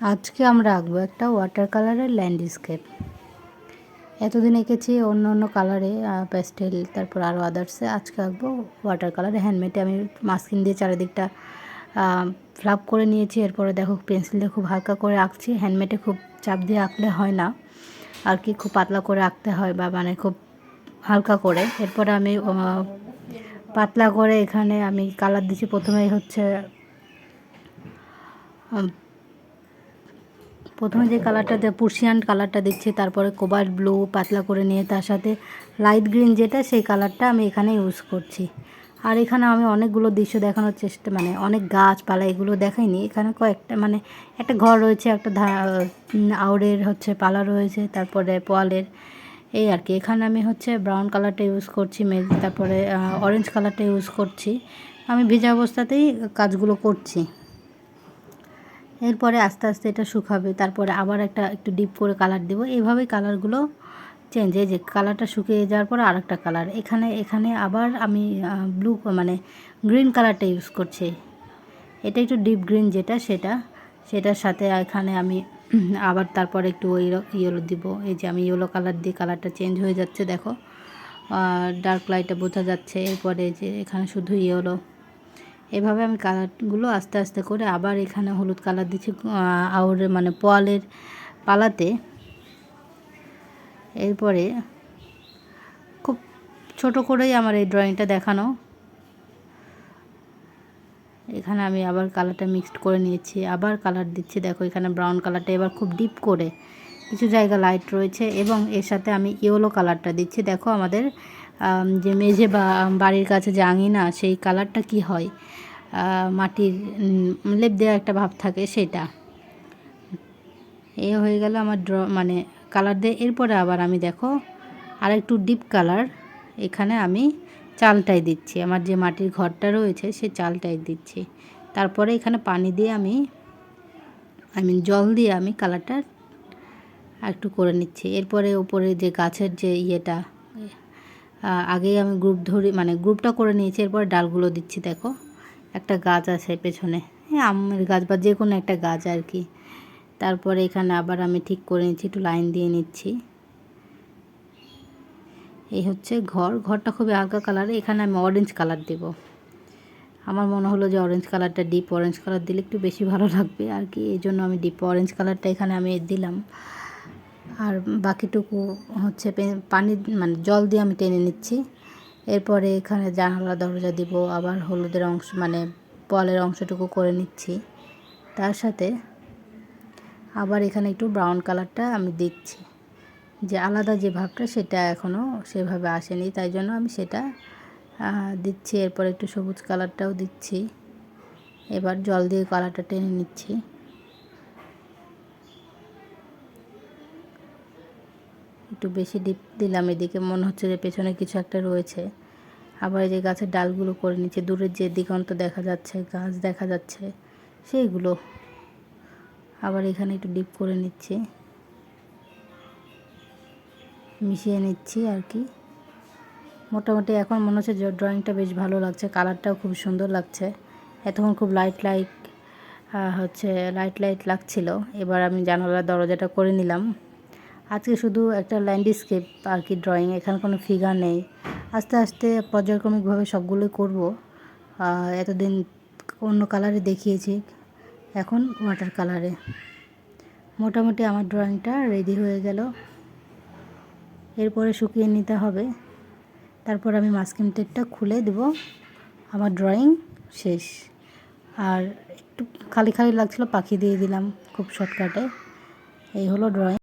আজকে আমরা আঁকবো একটা ওয়াটার কালারের ল্যান্ডস্কেপ এতদিন এঁকেছি অন্য অন্য কালারে প্যাস্টেল তারপর আরও আদার্সে আজকে আঁকবো ওয়াটার কালারে হ্যান্ডমেডে আমি মাস্কিন দিয়ে চারিদিকটা ফ্লাপ করে নিয়েছি। এরপরে দেখো পেন্সিল দিয়ে খুব হালকা করে আঁকছি। হ্যান্ডমেডে খুব চাপ দিয়ে আঁকলে হয় না। আর কি খুব পাতলা করে আঁকতে হয় বা মানে খুব হালকা করে। এরপরে আমি পাতলা করে এখানে আমি কালার দিচ্ছি। প্রথমেই হচ্ছে প্রথমে যে কালারটা পুরসিয়ান কালারটা দিচ্ছি তারপরে কোবাল্ট ব্লু পাতলা করে নিয়ে তার সাথে লাইট গ্রিন যেটা, সেই কালারটা আমি এখানে ইউজ করছি। আর এখানে আমি অনেকগুলো দৃশ্য দেখানোর চেষ্টা মানে অনেক গাছপালা এগুলো দেখাইনি। এখানে কয়েকটা মানে একটা ঘর রয়েছে, একটা আউরের হচ্ছে পালা রয়েছে, তারপরে পোয়ালের এই আর কি। এখানে আমি হচ্ছে ব্রাউন কালারটা ইউজ করছি মেঘ তারপরে অরেঞ্জ কালারটা ইউজ করছি। আমি ভেজা অবস্থাতেই কাজগুলো করছি। এরপরে আস্তে আস্তে এটা শুকাবে। তারপরে আবার একটা একটু ডিপ করে কালার দেবো। এইভাবেই কালারগুলো চেঞ্জ এই যে কালারটা শুকিয়ে যাওয়ার পর আর একটা কালার এখানে এখানে আবার আমি ব্লু মানে গ্রিন কালারটা ইউজ করছি। এটা একটু ডিপ গ্রিন যেটা, সেটা, সেটার সাথে এখানে আমি আবার তারপরে একটু ওই ইয়েলো দিব। এই যে আমি ইয়েলো কালার দিয়ে কালারটা চেঞ্জ হয়ে যাচ্ছে, দেখো। ডার্ক লাইটটা বোঝা যাচ্ছে। এরপরে যে এখানে শুধু ইয়েলো এভাবে আমি কালারগুলো আস্তে আস্তে করে আবার এখানে হলুদ কালার দিচ্ছি আউরে মানে পোয়ালের পালাতে। এরপরে খুব ছোট করেই আমার এই ড্রয়িংটা দেখানো। এখানে আমি আবার কালারটা মিক্সড করে নিয়েছি, আবার কালার দিচ্ছি। দেখো, এখানে ব্রাউন কালারটা এবার খুব ডিপ করে। কিছু জায়গা লাইট রয়েছে এবং এর সাথে আমি ইয়েলো কালারটা দিচ্ছি। দেখো, আমাদের যে মেঝে বা বাড়ির কাছে যে আঙিনা, সেই কালারটা কি হয়? মাটির লেপ দেওয়া একটা ভাব থাকে সেটা। এ হয়ে গেল আমার ড্র মানে কালার দিয়ে। এরপরে আবার আমি দেখো আর একটু ডিপ কালার, এখানে আমি চালটাই দিচ্ছি। আমার যে মাটির ঘরটা রয়েছে, সে চালটাই দিচ্ছি। তারপরে এখানে পানি দিয়ে আমি, আই মিন জল দিয়ে আমি কালারটা একটু করে নিচ্ছি। এরপরে ওপরে যে গাছের যে ইয়েটা আগেই আমি গ্রুপ ধরি মানে গ্রুপটা করে নিয়েছি, এরপর ডালগুলো দিচ্ছি, দেখো। একটা গাছ আছে পেছনে। হ্যাঁ আমের গাছ বা যে কোনো একটা গাছ আর কি। তারপরে এখানে আবার আমি ঠিক করে নিচ্ছি, একটু লাইন দিয়ে নিচ্ছি। এই হচ্ছে ঘর। ঘরটা খুবই হালকা কালার এখানে আমি অরেঞ্জ কালার দেব। আমার মনে হলো যে অরেঞ্জ কালারটা ডিপ অরেঞ্জ কালার দিলে একটু বেশি ভালো লাগবে আর কি। এই জন্য আমি ডিপ অরেঞ্জ কালারটা এখানে আমি দিলাম। আর বাকিটুকু হচ্ছে পানি মানে জল দিয়ে আমি টেনে নিচ্ছি। এরপরে এখানে জানালা, দরজা দিব, আবার হলুদের অংশ মানে পলের অংশটুকু করে নিচ্ছি। তার সাথে আবার এখানে একটু ব্রাউন কালারটা আমি দিচ্ছি যে আলাদা যে ভাবটা সেটা এখনও সেভাবে আসেনি, তাই জন্য আমি সেটা দিচ্ছি। এরপর একটু সবুজ কালারটাও দিচ্ছি। এবার জল দিয়ে কালারটা টেনে নিচ্ছি। একটু বেশি ডিপ দিলাম এদিকে, মনে হচ্ছে যে পেছনে কিছু একটা রয়েছে। আবার যে গাছের ডালগুলো করে নিচ্ছে, দূরের যে দিগন্ত দেখা যাচ্ছে, গাছ দেখা যাচ্ছে, সেইগুলো। আবার এখানে একটু ডিপ করে নিচ্ছি। মিশিয়ে নিচ্ছি আর কি। মোটামুটি এখন মনে হচ্ছে ড্রয়িংটা বেশ ভালো লাগছে কালারটাও খুব সুন্দর লাগছে। এতক্ষণ খুব লাইট লাইট হচ্ছে লাইট লাইট লাগছিল। এবার আমি জানালার দরজাটা করে নিলাম। আজকে শুধু একটা ল্যান্ডস্কেপ আর কি ড্রয়িং এখানে কোনো ফিগার নেই। আস্তে আস্তে পর্যায়ক্রমিকভাবে সবগুলোই করব। এতদিন অন্য কালারে দেখিয়েছি, এখন ওয়াটার কালারে মোটামুটি আমার ড্রয়িংটা রেডি হয়ে গেল। এরপরে শুকিয়ে নিতে হবে। তারপর আমি মাস্কিন টেপটা খুলে দেব। আমার ড্রয়িং শেষ। আর একটু খালি খালি লাগছিল, পাখি দিয়ে দিলাম খুব শর্টকাটে এই হলো ড্রয়িং